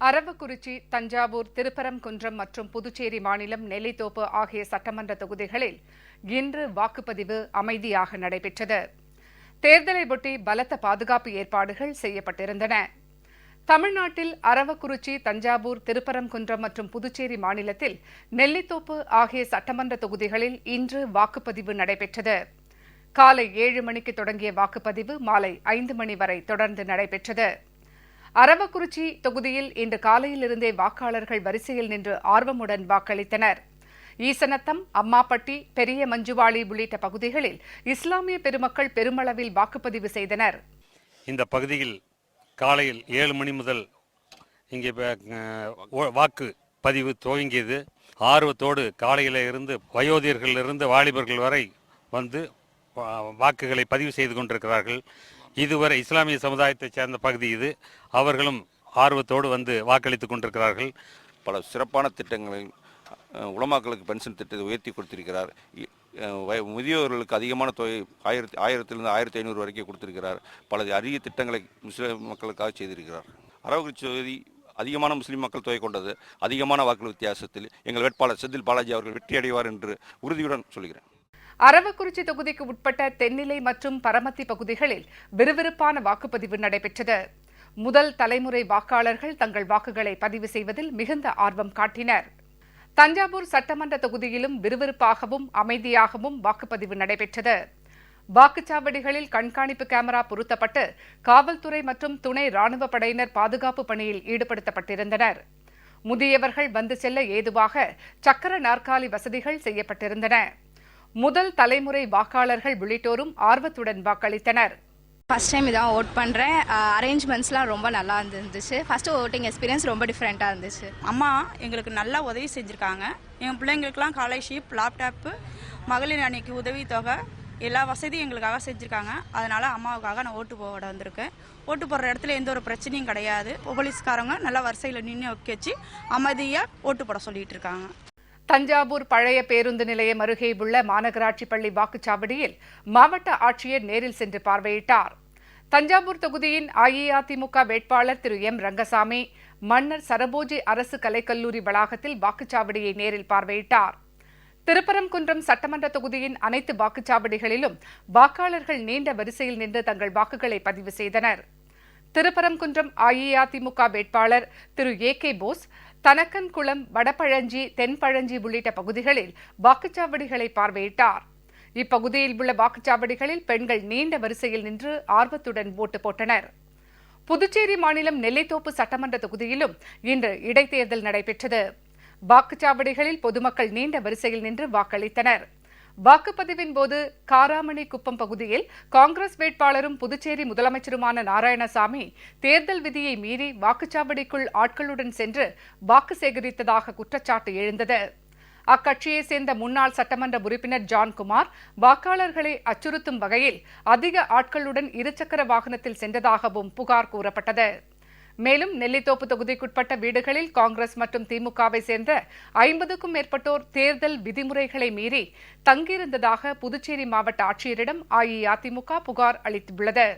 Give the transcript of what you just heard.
அரவக்குறிச்சி தஞ்சாவூர் திருப்பரங்குன்றம் மற்றும் புதுச்சேரி மாநிலம் நெல்லித்தோப்பு ஆகிய சட்டமன்ற தொகுதிகளில் இன்று வாக்குப்பதிவு அமைதியாக நடைபெற்றது. தேர்தலை ஒட்டி பலத்த பாதுகாப்பு ஏற்பாடுகள் செய்யப்பட்டிருந்தன. தமிழ்நாட்டில் அரவக்குறிச்சி தஞ்சாவூர் திருப்பரங்குன்றம் மற்றும் புதுச்சேரி மாநிலத்தில் நெல்லித்தோப்பு ஆகிய சட்டமன்ற தொகுதிகளில் இன்று வாக்குப்பதிவு நடைபெற்றது. காலை ஏழு மணிக்கு தொடங்கிய வாக்குப்பதிவு மாலை ஐந்து மணி வரை தொடர்ந்து நடைபெற்றது. அரவக்குறிச்சி தொகுதியில் இன்று காலையிலிருந்தே வாக்காளர்கள் வரிசையில் நின்று ஆர்வமுடன் வாக்களித்தனர். ஈசனத்தம் அம்மாப்பட்டி பெரிய மஞ்சுவாளி உள்ளிட்ட பகுதிகளில் இஸ்லாமிய பெருமக்கள் பெருமளவில் வாக்குப்பதிவு செய்தனர். இந்த பகுதியில் காலையில் ஏழு மணி முதல் இங்கே வாக்கு பதிவு துவங்கியது. ஆர்வத்தோடு காலையில இருந்து வயோதிகர்களிலிருந்து வாலிபர்கள் வரை வந்து வாக்குகளை பதிவு செய்து கொண்டிருக்கிறார்கள். இதுவரை இஸ்லாமிய சமுதாயத்தைச் சேர்ந்த பகுதி இது. அவர்களும் ஆர்வத்தோடு வந்து வாக்களித்துக் கொண்டிருக்கிறார்கள். பல சிறப்பான திட்டங்களை உலமாக்களுக்கு பென்ஷன் திட்டத்தை உயர்த்தி கொடுத்திருக்கிறார். இ- வய- முதியோர்களுக்கு அதிகமான தொகை ஆயிரத்தி ஆயிரத்திலிருந்து ஆயிரத்தி ஐநூறு வரைக்கும் கொடுத்திருக்கிறார். பல அரிய திட்டங்களை முஸ்லிம் மக்களுக்காக செய்திருக்கிறார். அரவக்குறிச்சி தொகுதி அதிகமான முஸ்லீம் மக்கள் தொகை கொண்டது. அதிகமான வாக்கு வித்தியாசத்தில் எங்கள் வேட்பாளர் செந்தில் பாலாஜி அவர்கள் வெற்றி அடைவார் என்று உறுதியுடன் சொல்கிறேன். அரவக்குறிச்சி தொகுதிக்கு உட்பட்ட தென்னிலை மற்றும் பரமத்தி பகுதிகளில் விறுவிறுப்பான வாக்குப்பதிவு நடைபெற்றது. முதல் தலைமுறை வாக்காளர்கள் தங்கள் வாக்குகளை பதிவு செய்வதில் மிகுந்த ஆர்வம் காட்டினர். தஞ்சாவூர் சட்டமன்ற தொகுதியிலும் விறுவிறுப்பாகவும் அமைதியாகவும் வாக்குப்பதிவு நடைபெற்றது. வாக்குச்சாவடிகளில் கண்காணிப்பு கேமரா பொருத்தப்பட்டு காவல்துறை மற்றும் துணை ராணுவ படையினர் பாதுகாப்பு பணியில் ஈடுபடுத்தப்பட்டிருந்தனர். முதியவர்கள் வந்து செல்ல ஏதுவாக சக்கர நாற்காலி வசதிகள் செய்யப்பட்டிருந்தன. முதல் தலைமுறை வாக்காளர்கள் உள்ளிட்டோரும் ஆர்வத்துடன் வாக்களித்தனர். ஃபஸ்ட் டைம் இதான் ஓட் பண்ணுறேன் அரேஞ்ச்மெண்ட்ஸ்லாம் ரொம்ப நல்லா இருந்துச்சு. ஃபஸ்ட்டு ஓட்டிங் எக்ஸ்பீரியன்ஸ் ரொம்ப டிஃப்ரெண்ட்டாக இருந்துச்சு. அம்மா எங்களுக்கு நல்லா உதவி செஞ்சுருக்காங்க. எங்கள் பிள்ளைங்களுக்குலாம் ஸ்காலர்ஷிப் லேப்டாப்பு மகளிர் அணிக்கு உதவித்தொகை எல்லா வசதியும் எங்களுக்காக செஞ்சுருக்காங்க. அதனால் அம்மாவுக்காக நான் ஓட்டு போட வந்திருக்கேன். ஓட்டு போடுற இடத்துல எந்த ஒரு பிரச்சனையும் கிடையாது. போலீஸ்காரங்க நல்லா வரிசையில் நின்று வைக்க வச்சு அமைதியாக ஓட்டு போட சொல்லிட்டு இருக்காங்க. தஞ்சாவூர் பழைய பேருந்து நிலையம் அருகே உள்ள மாநகராட்சி பள்ளி வாக்குச்சாவடியில் மாவட்ட ஆட்சியர் நேரில் சென்று பார்வையிட்டார். தஞ்சாவூர் தொகுதியின் அஇஅதிமுக வேட்பாளர் திரு எம். ரங்கசாமி மன்னர் சரபோஜி அரசு கலைக்கல்லூரி வளாகத்தில் வாக்குச்சாவடியை நேரில் பார்வையிட்டார். திருப்பரங்குன்றம் சட்டமன்ற தொகுதியின் அனைத்து வாக்குச்சாவடிகளிலும் வாக்காளர்கள் நீண்ட வரிசையில் நின்று தங்கள் வாக்குகளை பதிவு செய்தனர். திருப்பரங்குன்றம் அஇஅதிமுக வேட்பாளர் திரு ஏ கே போஸ் தனக்கன்குளம் வடபழஞ்சி தென்பழஞ்சி உள்ளிட்ட பகுதிகளில் வாக்குச்சாவடிகளை பார்வையிட்டார். இப்பகுதியில் உள்ள வாக்குச்சாவடிகளில் பெண்கள் நீண்ட வரிசையில் நின்று ஆர்வத்துடன் ஓட்டு போட்டனர். புதுச்சேரி மாநிலம் நெல்லைத்தோப்பு சட்டமன்ற தொகுதியிலும் இன்று இடைத்தேர்தல் நடைபெற்றது. வாக்குச்சாவடிகளில் பொதுமக்கள் நீண்ட வரிசையில் நின்று வாக்களித்தனர். வாக்குப்பதிவின் போது காராமணி குப்பம் பகுதியில் காங்கிரஸ் வேட்பாளரும் புதுச்சேரி முதலமைச்சருமான நாராயணசாமி தேர்தல் விதியை மீறி வாக்குச்சாவடிக்குள் ஆட்களுடன் சென்று வாக்கு சேகரித்ததாக குற்றச்சாட்டு எழுந்தது. அக்கட்சியைச் சேர்ந்த முன்னாள் சட்டமன்ற உறுப்பினர் ஜான்குமார் வாக்காளர்களை அச்சுறுத்தும் வகையில் அதிக ஆட்களுடன் இருசக்கர வாகனத்தில் சென்றதாகவும் புகார் கூறப்பட்டது. மேலும் நெல்லித்தோப்பு தொகுதிக்குட்பட்ட வீடுகளில் காங்கிரஸ் மற்றும் திமுகவை சேர்ந்த ஐம்பதுக்கும் மேற்பட்டோர் தேர்தல் விதிமுறைகளை மீறி தங்கியிருந்ததாக புதுச்சேரி மாவட்ட ஆட்சியரிடம் அஇஅதிமுக புகார் அளித்துள்ளது.